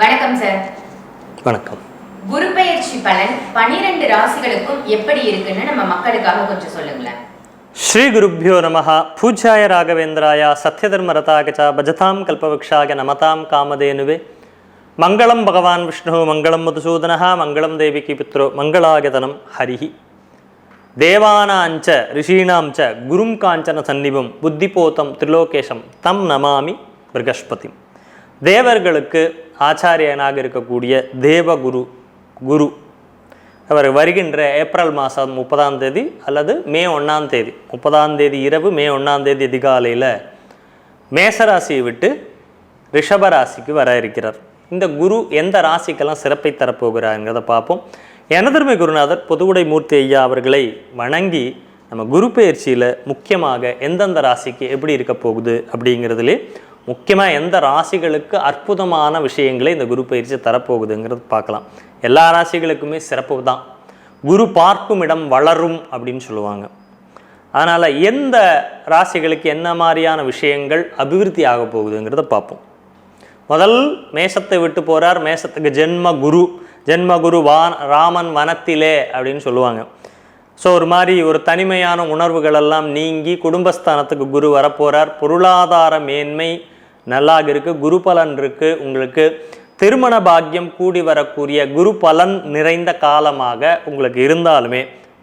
வணக்கம் சார் வணக்கம். குரு பெயர்ச்சி பலன் பனிரெண்டு ராசிகளுக்கும் எப்படி இருக்குன்னு நம்ம மக்களுக்காக கொஞ்சம் சொல்லுங்களேன். ஸ்ரீ குருப்பியோ நம பூஜ்யாய ராகவேந்திராய சத்யதர்மரதாக ச பஜதாம் கல்பவృక్షாய நமதாம் காமதேனுவே. மங்களம் பகவான் விஷ்ணு மங்களம் மதுசூதனः மங்களம் தேவிக்கு பித்ரோ மங்களாயதனம் ஹரிஹி. தேவானாஞ்ச ரிஷீணாம் ச குரும் காஞ்சன சந்நிபம் புத்திபோதம் திரிலோகேஷம் தம் நமாமி பிருகஸ்பதி தேவர்களுக்கு ஆச்சாரியனாக இருக்கக்கூடிய தேவகுரு குரு. அவர் வருகின்ற ஏப்ரல் மாதம் முப்பதாம் தேதி அல்லது மே ஒன்றாம் தேதி முப்பதாம் தேதி இரவு மே ஒன்றாம் தேதி அதிகாலையில் மேசராசியை விட்டு ரிஷபராசிக்கு வர இருக்கிறார். இந்த குரு எந்த ராசிக்கெல்லாம் சிறப்பை தரப்போகிறாருங்கிறத பார்ப்போம். எனதர்மை குருநாதர் பொதுவுடை மூர்த்தி ஐயா அவர்களை வணங்கி நம்ம குரு பயிற்சியில் முக்கியமாக எந்தெந்த ராசிக்கு எப்படி இருக்க போகுது அப்படிங்கிறதுலே முக்கியமாக எந்த ராசிகளுக்கு அற்புதமான விஷயங்களை இந்த குரு பயிற்சி தரப்போகுதுங்கிறது பார்க்கலாம். எல்லா ராசிகளுக்குமே சிறப்பு தான். குரு பார்க்கும் இடம் வளரும் அப்படின்னு சொல்லுவாங்க. அதனால் எந்த ராசிகளுக்கு என்ன மாதிரியான விஷயங்கள் அபிவிருத்தி ஆக போகுதுங்கிறத பார்ப்போம். முதல் மேஷத்தை விட்டு போகிறார் மேஷத்துக்கு ஜென்ம குரு. ஜென்ம குரு வான் ராமன் வனத்திலே அப்படின்னு சொல்லுவாங்க. ஸோ ஒரு மாதிரி ஒரு தனிமையான உணர்வுகளெல்லாம் நீங்கி குடும்பஸ்தானத்துக்கு குரு வரப்போகிறார் பொருளாதார மேன்மை நல்லாக இருக்குது குரு பலன் இருக்குது உங்களுக்கு திருமண பாக்கியம் கூடி வரக்கூடிய குரு பலன் நிறைந்த காலமாக உங்களுக்கு இருந்தாலுமே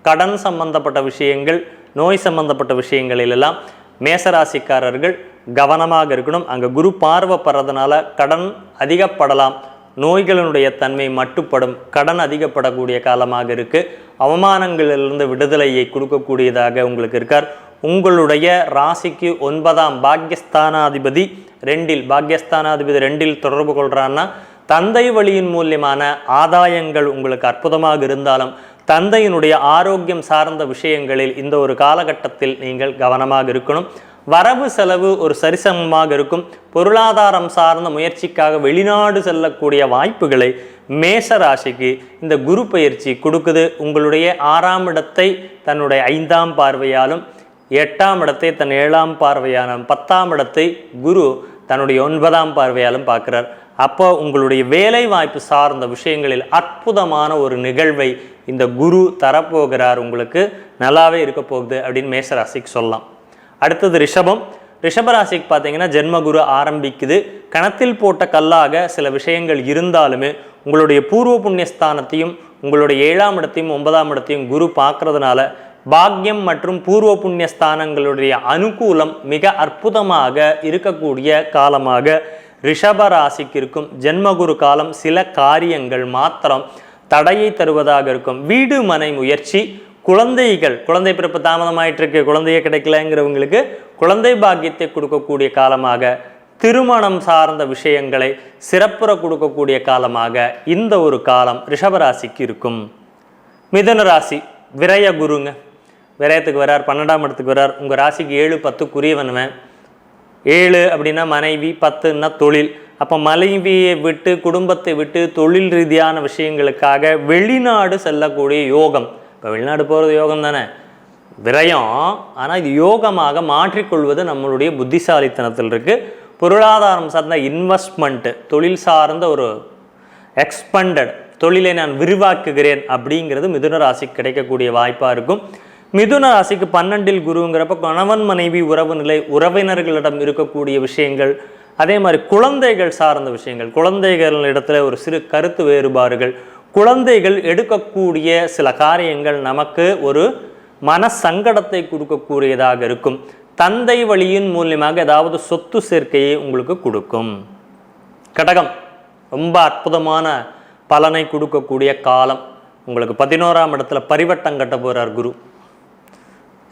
கடன் சம்பந்தப்பட்ட விஷயங்கள் நோய் சம்பந்தப்பட்ட விஷயங்களிலெல்லாம் மேசராசிக்காரர்கள் கவனமாக இருக்கணும். அங்கே குரு பார்வைப்படுறதுனால கடன் அதிகப்படலாம். நோய்களினுடைய தன்மை மட்டுப்படும். கடன் அதிகப்படக்கூடிய காலமாக இருக்குது அவமானங்களிலிருந்து விடுதலையை கொடுக்கக்கூடியதாக உங்களுக்கு இருக்கார். உங்களுடைய ராசிக்கு ஒன்பதாம் பாக்யஸ்தானாதிபதி ரெண்டில் பாக்யஸ்தானாதிபதி ரெண்டில் தொடர்பு கொள்கிறான்னா தந்தை வழியின் மூலியமான ஆதாயங்கள் உங்களுக்கு அற்புதமாக இருந்தாலும் தந்தையினுடைய ஆரோக்கியம் சார்ந்த விஷயங்களில் இந்த ஒரு காலகட்டத்தில் நீங்கள் கவனமாக இருக்கணும். வரவு செலவு ஒரு சரிசமமாக இருக்கும். பொருளாதாரம் சார்ந்த முயற்சிக்காக வெளிநாடு செல்லக்கூடிய வாய்ப்புகளை மேச ராசிக்கு இந்த குரு பயிற்சி கொடுக்குது. உங்களுடைய ஆறாம் இடத்தை தன்னுடைய ஐந்தாம் பார்வையாலும் எட்டாம் இடத்தை தன் ஏழாம் பார்வையான பத்தாம் இடத்தை குரு தன்னுடைய ஒன்பதாம் பார்வையாலும் பார்க்குறார். அப்போ உங்களுடைய வேலை வாய்ப்பு சார்ந்த விஷயங்களில் அற்புதமான ஒரு நிகழ்வை இந்த குரு தரப்போகிறார். உங்களுக்கு நல்லாவே இருக்க போகுது அப்படின்னு மேசராசிக்கு சொல்லலாம். அடுத்தது ரிஷபம். ரிஷபராசிக்கு பார்த்தீங்கன்னா ஜென்மகுரு ஆரம்பிக்குது. கணத்தில் போட்ட கல்லாக சில விஷயங்கள் இருந்தாலுமே உங்களுடைய பூர்வ புண்ணியஸ்தானத்தையும் உங்களுடைய ஏழாம் இடத்தையும் ஒன்பதாம் இடத்தையும் குரு பார்க்கறதுனால பாக்கியம் மற்றும் பூர்வ புண்ணிய ஸ்தானங்களுடைய அனுகூலம் மிக அற்புதமாக இருக்கக்கூடிய காலமாக ரிஷப ராசிக்கு இருக்கும் ஜென்மகுரு காலம் சில காரியங்கள் மாத்திரம் தடையை தருவதாக இருக்கும். வீடு மனை முயற்சி குழந்தைகள் குழந்தை பிறப்பு தாமதமாயிட்டு இருக்கு குழந்தையே கிடைக்கலங்கிறவங்களுக்கு குழந்தை பாக்கியத்தை கொடுக்கக்கூடிய காலமாக திருமணம் சார்ந்த விஷயங்களை சிறப்புற கொடுக்கக்கூடிய காலமாக இந்த ஒரு காலம் ரிஷபராசிக்கு இருக்கும். மிதன ராசி விரய குருங்க. விரயத்துக்கு வரார் பன்னெண்டாம் இடத்துக்கு வரார். உங்கள் ராசிக்கு ஏழு பத்துக்குரியவனுவன் ஏழு அப்படின்னா மனைவி பத்துன்னா தொழில். அப்போ மனைவியை விட்டு குடும்பத்தை விட்டு தொழில் ரீதியான விஷயங்களுக்காக வெளிநாடு செல்லக்கூடிய யோகம். இப்போ வெளிநாடு போகிறது யோகம் தானே? விரயம். ஆனால் இது யோகமாக மாற்றிக்கொள்வது நம்மளுடைய புத்திசாலித்தனத்தில் இருக்குது பொருளாதாரம் சார்ந்த இன்வெஸ்ட்மெண்ட்டு தொழில் சார்ந்த ஒரு எக்ஸ்பண்டட் தொழிலை நான் விரிவாக்குகிறேன் அப்படிங்கிறது மிதுன ராசிக்கு கிடைக்கக்கூடிய வாய்ப்பாக இருக்கும். மிதுன ராசிக்கு பன்னெண்டில் குருங்கிறப்ப கணவன் மனைவி உறவு நிலை உறவினர்களிடம் இருக்கக்கூடிய விஷயங்கள் அதே மாதிரி குழந்தைகள் சார்ந்த விஷயங்கள் குழந்தைகள் இடத்துல ஒரு சிறு கருத்து வேறுபாடுகள் குழந்தைகள் எடுக்கக்கூடிய சில காரியங்கள் நமக்கு ஒரு மன சங்கடத்தை கொடுக்கக்கூடியதாக இருக்கும். தந்தை வழியின் மூலியமாக ஏதாவது சொத்து சேர்க்கையை உங்களுக்கு கொடுக்கும். கடகம் ரொம்ப அற்புதமான பலனை கொடுக்கக்கூடிய காலம். உங்களுக்கு பதினோராம் இடத்துல பரிவட்டம் கட்ட போகிறார் குரு.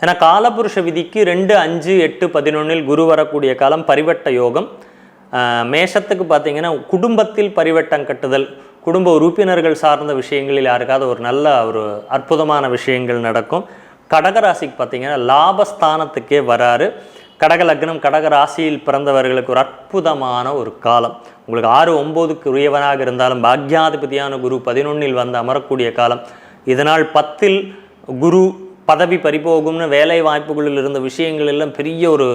ஏன்னா காலபுருஷ விதிக்கு ரெண்டு அஞ்சு எட்டு பதினொன்றில் குரு வரக்கூடிய காலம் பரிவட்ட யோகம். மேஷத்துக்கு பார்த்தீங்கன்னா குடும்பத்தில் பரிவட்டம் கட்டுதல் குடும்ப உறுப்பினர்கள் சார்ந்த விஷயங்களில் யாருக்காவது ஒரு நல்ல ஒரு அற்புதமான விஷயங்கள் நடக்கும். கடகராசிக்கு பார்த்தீங்கன்னா லாபஸ்தானத்துக்கே வராரு. கடக லக்னம் கடக ராசியில் பிறந்தவர்களுக்கு ஒரு அற்புதமான ஒரு காலம். உங்களுக்கு ஆறு ஒம்போதுக்கு உரியவனாக இருந்தாலும் பாக்யாதிபதியான குரு பதினொன்னில் வந்து அமரக்கூடிய காலம். இதனால் பத்தில் குரு பதவி பறிபோகும்னு வேலை வாய்ப்புகளில் இருந்த விஷயங்கள் எல்லாம் பெரிய ஒரு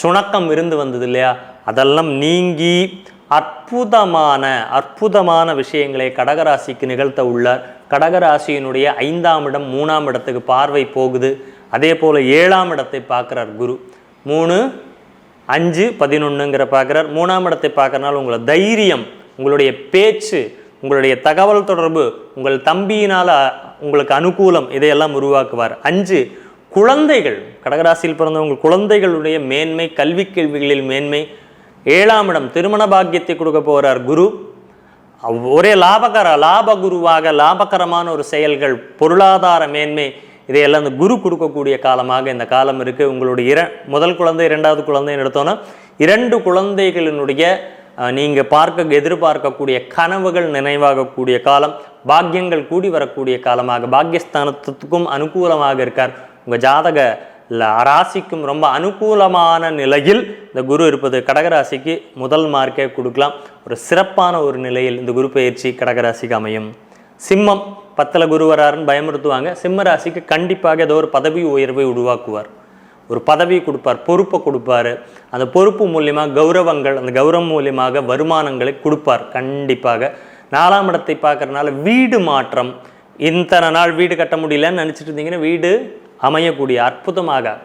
சுணக்கம் இருந்து வந்தது இல்லையா? அதெல்லாம் நீங்கி அற்புதமான அற்புதமான விஷயங்களை கடகராசிக்கு நிகழ்த்த உள்ளார். கடகராசியினுடைய ஐந்தாம் இடம் மூணாம் இடத்துக்கு பார்வை போகுது. அதே போல் ஏழாம் இடத்தை பார்க்குறார் குரு. மூணு அஞ்சு பதினொன்றுங்கிற பார்க்குறார். மூணாம் இடத்தை பார்க்கறனால உங்களை தைரியம் உங்களுடைய பேச்சு உங்களுடைய தகவல் தொடர்பு உங்கள் தம்பியினால் உங்களுக்கு அனுகூலம் இதையெல்லாம் உருவாக்குவார். அஞ்சு குழந்தைகள் கடகராசியில் பிறந்தவங்க குழந்தைகளுடைய மேன்மை கல்வி கேள்விகளில் மேன்மை. ஏழாம் இடம் திருமண பாக்கியத்தை கொடுக்க போகிறார் குரு. ஒரே லாபகர லாப குருவாக லாபகரமான ஒரு செயல்கள் பொருளாதார மேன்மை இதையெல்லாம் இந்த குரு கொடுக்கக்கூடிய காலமாக இந்த காலம் இருக்குது உங்களுடைய இர முதல் குழந்தை இரண்டாவது குழந்தைன்னு எடுத்தோன்னா இரண்டு குழந்தைகளினுடைய நீங்கள் பார்க்க எதிர்பார்க்கக்கூடிய கனவுகள் நினைவாகக்கூடிய காலம் பாக்கியங்கள் கூடி வரக்கூடிய காலமாக பாக்கியஸ்தானத்துக்கும் அனுகூலமாக இருக்கார். உங்கள் ஜாதக ராசிக்கும் ரொம்ப அனுகூலமான நிலையில் இந்த குரு இருப்பது கடகராசிக்கு முதல் மார்க்கே கொடுக்கலாம். ஒரு சிறப்பான ஒரு நிலையில் இந்த குரு பயிற்சி கடகராசிக்கு அமையும். சிம்மம் பத்தில் குரு வராருன்னு பயமுறுத்துவாங்க. சிம்ம ராசிக்கு கண்டிப்பாக ஏதோ ஒரு பதவி உயர்வை உருவாக்குவார். ஒரு பதவி கொடுப்பார் பொறுப்பை கொடுப்பாரு. அந்த பொறுப்பு மூலியமாக கௌரவங்கள் அந்த கௌரவம் மூலியமாக வருமானங்களை கொடுப்பார் கண்டிப்பாக. நாலாம் இடத்தை பார்க்குறனால வீடு மாற்றம். இத்தனை நாள் வீடு கட்ட முடியலன்னு நினச்சிட்டு இருந்தீங்கன்னா வீடு அமையக்கூடிய அற்புதமாக.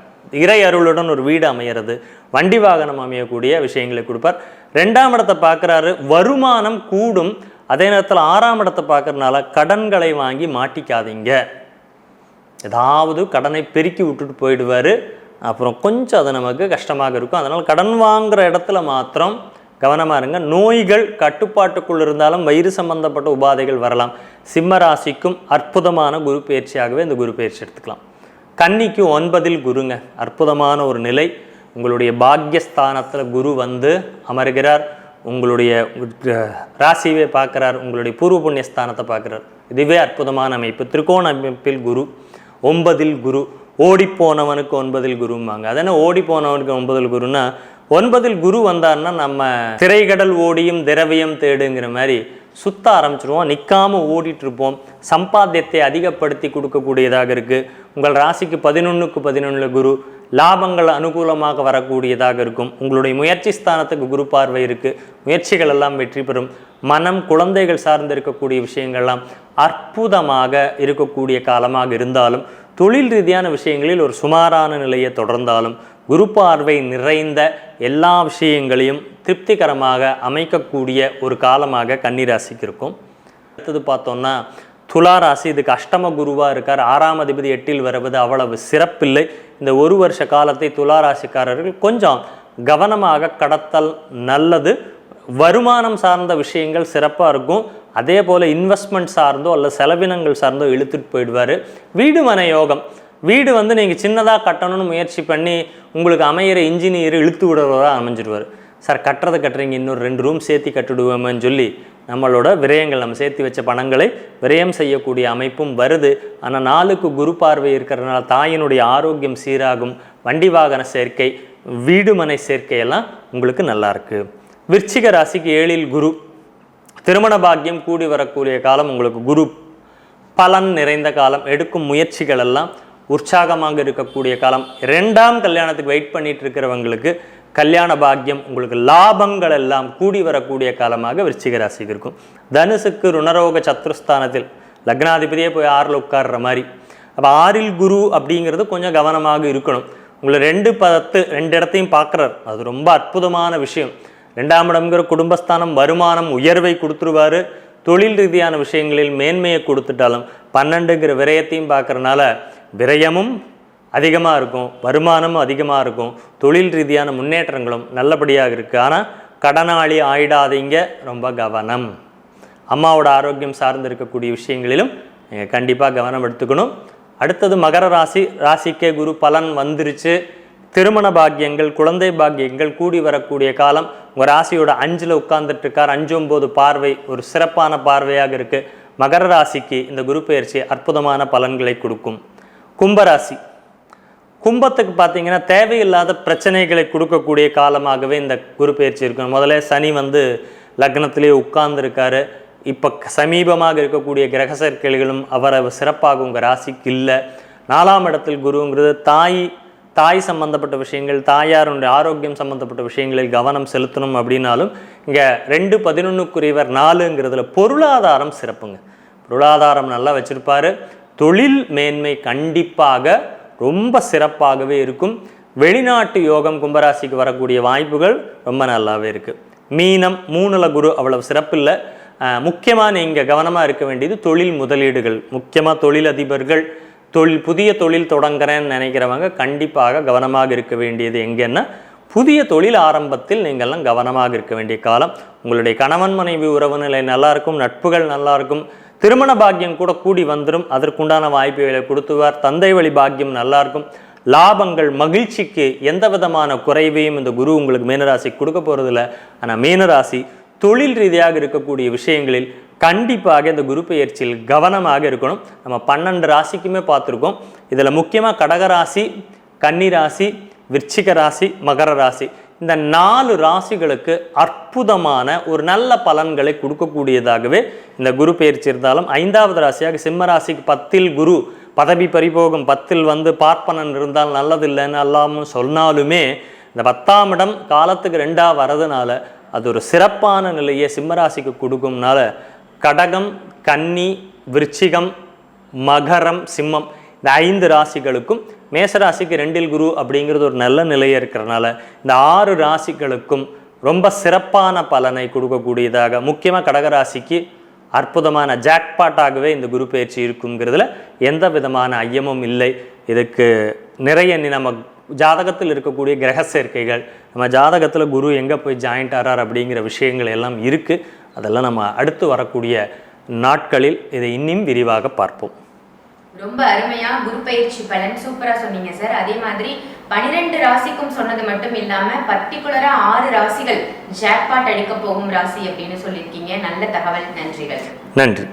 இறை அருளுடன் ஒரு வீடு அமையிறது. வண்டி வாகனம் அமையக்கூடிய விஷயங்களை கொடுப்பார். ரெண்டாம் இடத்தை பார்க்குறாரு வருமானம் கூடும். அதே நேரத்தில் ஆறாம் இடத்தை பார்க்கறனால கடன்களை வாங்கி மாட்டிக்காதீங்க. ஏதாவது கடனை பெருக்கி விட்டுட்டு போயிடுவார். அப்புறம் கொஞ்சம் அது நமக்கு கஷ்டமாக இருக்கும். அதனால் கடன் வாங்குகிற இடத்துல மாத்திரம் கவனமாக இருங்க. நோய்கள் கட்டுப்பாட்டுக்குள் இருந்தாலும் வயிறு சம்பந்தப்பட்ட உபாதைகள் வரலாம். சிம்ம ராசிக்கும் அற்புதமான குரு பயிற்சியாகவே இந்த குரு பயிற்சி எடுத்துக்கலாம். கன்னிக்கு ஒன்பதில் குருங்க. அற்புதமான ஒரு நிலை. உங்களுடைய பாக்யஸ்தானத்தில் குரு வந்து அமர்கிறார். உங்களுடைய ராசியை ராசியவே பார்க்குறார். உங்களுடைய பூர்வ புண்ணிய ஸ்தானத்தை பார்க்குறார். இதுவே அற்புதமான அமைப்பு. திரிகோண அமைப்பில் குரு. ஒன்பதில் குரு. ஓடிப்போனவனுக்கு ஒன்பதில் குரும்பாங்க. அதனால் ஓடி போனவனுக்கு ஒன்பதில் குருன்னா ஒன்பதில் குரு வந்தார்னா நம்ம திரைகடல் ஓடியும் திரவியம் தேடுங்கிற மாதிரி சுத்த ஆரம்பிச்சிருவோம். நிற்காம ஓடிட்டுருப்போம். சம்பாத்தியத்தை அதிகப்படுத்தி கொடுக்கக்கூடியதாக இருக்குது உங்கள் ராசிக்கு பதினொன்றுக்கு பதினொன்றில் குரு லாபங்கள் அனுகூலமாக வரக்கூடியதாக இருக்கும். உங்களுடைய முயற்சி ஸ்தானத்துக்கு குரு பார்வை இருக்குது முயற்சிகள் எல்லாம் வெற்றி பெறும். மனம் குழந்தைகள் சார்ந்து இருக்கக்கூடிய விஷயங்கள்லாம் அற்புதமாக இருக்கக்கூடிய காலமாக இருந்தாலும் தொழில் ரீதியான விஷயங்களில் ஒரு சுமாரான நிலையை தொடர்ந்தாலும் குரு பார்வை நிறைந்த எல்லா விஷயங்களையும் திருப்திகரமாக அமைக்கக்கூடிய ஒரு காலமாக கன்னிராசிக்கு இருக்கும். அடுத்தது பார்த்தோம்னா துலா ராசி இதுக்கு அஷ்டம குருவாக இருக்கார். ஆறாம் அதிபதி எட்டில் வருவது அவ்வளவு சிறப்பில்லை. இந்த ஒரு வருஷ காலத்தை துலா ராசிக்காரர்கள் கொஞ்சம் கவனமாக கடத்தல் நல்லது. வருமானம் சார்ந்த விஷயங்கள் சிறப்பாக இருக்கும். அதே போல் இன்வெஸ்ட்மெண்ட் சார்ந்தோ அல்ல செலவினங்கள் சார்ந்தோ இழுத்துட்டு போயிடுவார். வீடு மன யோகம். வீடு வந்து நீங்கள் சின்னதாக கட்டணும்னு முயற்சி பண்ணி உங்களுக்கு அமையிற இன்ஜினியர் இழுத்து விடுறவராக அமைஞ்சிடுவார் சார் கட்டுறது கட்டுறீங்க. இன்னொரு ரெண்டு ரூம் சேர்த்து கட்டுடுவோமேன்னு சொல்லி நம்மளோட விரயங்கள் நம்ம சேர்த்து வச்ச பணங்களை விரயம் செய்யக்கூடிய அமைப்பும் வருது. ஆனால் நாளுக்கு குரு பார்வை இருக்கிறதுனால தாயினுடைய ஆரோக்கியம் சீராகும். வண்டி வாகன சேர்க்கை வீடுமனை சேர்க்கையெல்லாம் உங்களுக்கு நல்லாயிருக்கு விருச்சிக ராசிக்கு ஏழில் குரு. திருமண பாக்கியம் கூடி வரக்கூடிய காலம் உங்களுக்கு குரு பலன் நிறைந்த காலம் எடுக்கும் முயற்சிகள் எல்லாம் உற்சாகமாக இருக்கக்கூடிய காலம். ரெண்டாம் கல்யாணத்துக்கு வெயிட் பண்ணிட்டு இருக்கிறவங்களுக்கு கல்யாண பாக்கியம் உங்களுக்கு லாபங்கள் எல்லாம் கூடி வரக்கூடிய காலமாக விருச்சிக ராசிக்கு இருக்கும். தனுசுக்கு ருணரோக சத்ருஸ்தானத்தில் லக்னாதிபதியே போய் ஆறில் உட்கார்ற மாதிரி. அப்போ ஆறில் குரு அப்படிங்கிறது கொஞ்சம் கவனமாக இருக்கணும். உங்களை ரெண்டு பத்து ரெண்டு இடத்தையும் பார்க்குறார். அது ரொம்ப அற்புதமான விஷயம். ரெண்டாம் இடம்ங்கிற குடும்பஸ்தானம் வருமானம் உயர்வை கொடுத்துருவாரு. தொழில் ரீதியான விஷயங்களில் மேன்மையை கொடுத்துட்டாலும் பன்னெண்டுங்கிற விரயத்தையும் பார்க்குறனால விரயமும் அதிகமாக இருக்கும் வருமானமும் அதிகமாக இருக்கும். தொழில் ரீதியான முன்னேற்றங்களும் நல்லபடியாக இருக்குது ஆனால் கடனாளி ஆயிடாதீங்க. ரொம்ப கவனம். அம்மாவோட ஆரோக்கியம் சார்ந்து இருக்கக்கூடிய விஷயங்களிலும் நீங்கள் கண்டிப்பாக கவனம் எடுத்துக்கணும். அடுத்தது மகர ராசி. ராசிக்கே குரு பலன் வந்துருச்சு. திருமண பாக்கியங்கள் குழந்தை பாக்கியங்கள் கூடி வரக்கூடிய காலம். உங்கள் ராசியோட அஞ்சில் உட்கார்ந்துட்டுருக்கார். அஞ்சு ஒம்பது பார்வை ஒரு சிறப்பான பார்வையாக இருக்குது மகர ராசிக்கு இந்த குரு பயிற்சி அற்புதமான பலன்களை கொடுக்கும். கும்பராசி. கும்பத்துக்கு பார்த்தீங்கன்னா தேவையில்லாத பிரச்சனைகளை கொடுக்கக்கூடிய காலமாகவே இந்த குரு பயிற்சி இருக்கும் முதல்ல சனி வந்து லக்னத்திலே உட்கார்ந்துருக்காரு. இப்போ சமீபமாக இருக்கக்கூடிய கிரக சேர்க்கைகளும் அவரை சிறப்பாக உங்கள் ராசிக்கு இல்லை. நாலாம் இடத்தில் குருங்கிறது தாய் தாய் சம்பந்தப்பட்ட விஷயங்கள் தாயாருடைய ஆரோக்கியம் சம்பந்தப்பட்ட விஷயங்களில் கவனம் செலுத்தணும் அப்படின்னாலும் இங்கே ரெண்டு பதினொன்றுக்குரியவர் நாலுங்கிறதுல பொருளாதாரம் சிறப்புங்க. பொருளாதாரம் நல்லா வச்சுருப்பார். தொழில் மேன்மை கண்டிப்பாக ரொம்ப சிறப்பாகவே இருக்கும். வெளிநாட்டு யோகம் கும்பராசிக்கு வரக்கூடிய வாய்ப்புகள் ரொம்ப நல்லாவே இருக்குது மீனம் மூணுல குரு அவ்வளவு சிறப்பில்லை. முக்கியமாக நீங்கள் கவனமாக இருக்க வேண்டியது தொழில் முதலீடுகள். முக்கியமாக தொழிலதிபர்கள் தொழில் புதிய தொழில் தொடங்குறேன்னு நினைக்கிறவங்க கண்டிப்பாக கவனமாக இருக்க வேண்டியது எங்கன்னா புதிய தொழில் ஆரம்பத்தில் நீங்கள்லாம் கவனமாக இருக்க வேண்டிய காலம். உங்களுடைய கணவன் மனைவி உறவு நிலை நல்லாயிருக்கும் நட்புகள் நல்லாயிருக்கும் திருமண பாக்கியம் கூட கூடி வந்துடும் அதற்குண்டான வாய்ப்புகளை கொடுத்துவார். தந்தை வழி பாக்கியம் நல்லாயிருக்கும் லாபங்கள் மகிழ்ச்சிக்கு எந்த விதமான குறைவையும் இந்த குரு உங்களுக்கு மீனராசி கொடுக்க போகிறதில்ல ஆனால் மீனராசி தொழில் ரீதியாக இருக்கக்கூடிய விஷயங்களில் கண்டிப்பாக இந்த குரு பெயர்ச்சியில் கவனமாக இருக்கணும். நம்ம பன்னெண்டு ராசிக்குமே பார்த்துருக்கோம். இதில் முக்கியமாக கடகராசி கன்னிராசி விருச்சிக ராசி மகர ராசி. இந்த நாலு ராசிகளுக்கு அற்புதமான ஒரு நல்ல பலன்களை கொடுக்கக்கூடியதாகவே இந்த குரு பெயர்ச்சி இருந்தாலும் ஐந்தாவது ராசியாக சிம்ம ராசிக்கு பத்தில் குரு பதவி பரிபோகம் பத்தில் வந்து பார்ப்பனன் இருந்தால் நல்லதில்லைன்னு எல்லாமும் சொன்னாலுமே இந்த பத்தாம் இடம் காலத்துக்கு ரெண்டாக வரதுனால அது ஒரு சிறப்பான நிலையை சிம்மராசிக்கு கொடுக்கும்னால கடகம் கன்னி விருச்சிகம் மகரம் சிம்மம் இந்த ஐந்து ராசிகளுக்கும் மேசராசிக்கு ரெண்டில் குரு அப்படிங்கிறது ஒரு நல்ல நிலையை இருக்கிறனால இந்த ஆறு ராசிகளுக்கும் ரொம்ப சிறப்பான பலனை கொடுக்கக்கூடியதாக முக்கியமாக கடகராசிக்கு அற்புதமான ஜாக்பாட்டாகவே இந்த குரு பயிற்சி இருக்குங்கிறதுல எந்த விதமான ஐயமும் இல்லை. இதுக்கு நிறைய நம்ம ஜாதகத்தில் இருக்கக்கூடிய கிரக சேர்க்கைகள் நம்ம ஜாதகத்தில் குரு எங்கே போய் ஜாயிண்ட் ஆறார் அப்படிங்கிற விஷயங்கள் எல்லாம் இருக்குது அதெல்லாம் நம்ம அடுத்து வரக்கூடிய நாட்களில் இதை இன்னும் விரிவாக பார்ப்போம். ரொம்ப அருமையா குரு பயிற்சி பலன் சூப்பரா சொன்னீங்க சார். அதே மாதிரி பனிரெண்டு ராசிக்கும் சொன்னது மட்டும் இல்லாம பர்டிகுலரா ஆறு ராசிகள் ஜாக்பாட் அடிக்க போகும் ராசி அப்படின்னு சொல்லியிருக்கீங்க. நல்ல தகவல். நன்றிகள். நன்றி.